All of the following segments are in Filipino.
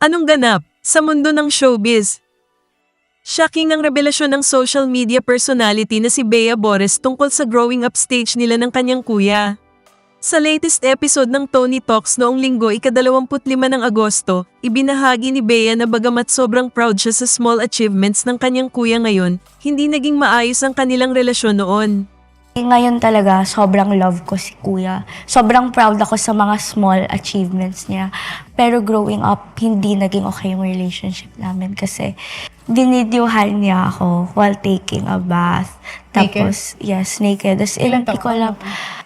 Anong ganap sa mundo ng showbiz? Shocking ang revelasyon ng social media personality na si Bea Bores tungkol sa growing up stage nila ng kanyang kuya. Sa latest episode ng Tony Talks noong linggo ikadalawamput lima ng Agosto, ibinahagi ni Bea na bagamat sobrang proud siya sa small achievements ng kanyang kuya ngayon, hindi naging maayos ang kanilang relasyon noon. Eh, Ngayon talaga, sobrang love ko si kuya. Sobrang proud ako sa mga small achievements niya. Pero growing up, hindi naging okay yung relationship namin kasi binidyohan niya ako while taking a bath. Naked? Tapos, yes, naked. Tapos, Ilan ilan ko alam,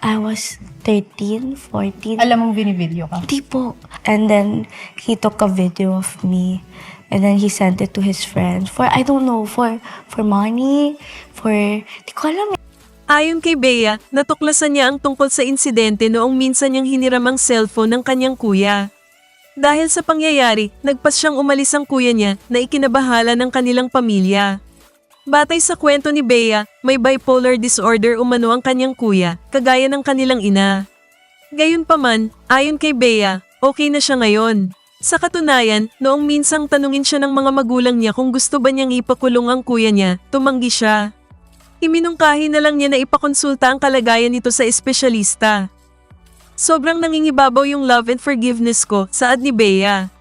I was 13, 14. Alam mong binivideo ka. Hindi po. And then, he took a video of me. And then he sent it to his friends. For, I don't know, for for money, for, di ko alam Ayon kay Bea, natuklasan niya ang tungkol sa insidente noong minsan niyang hiniram ang cellphone ng kanyang kuya. Dahil sa pangyayari, nagpas siyang umalis ang kuya niya na ikinabahala ng kanilang pamilya. Batay sa kwento ni Bea, may bipolar disorder umano ang kanyang kuya, kagaya ng kanilang ina. Gayunpaman, ayon kay Bea, okay na siya ngayon. Sa katunayan, noong minsang tanungin siya ng mga magulang niya kung gusto ba niyang ipakulong ang kuya niya, tumanggi siya. Iminungkahi na lang niya na ipakonsulta ang kalagayan nito sa espesyalista. Sobrang nangingibabaw yung love and forgiveness ko, saad ni Bea.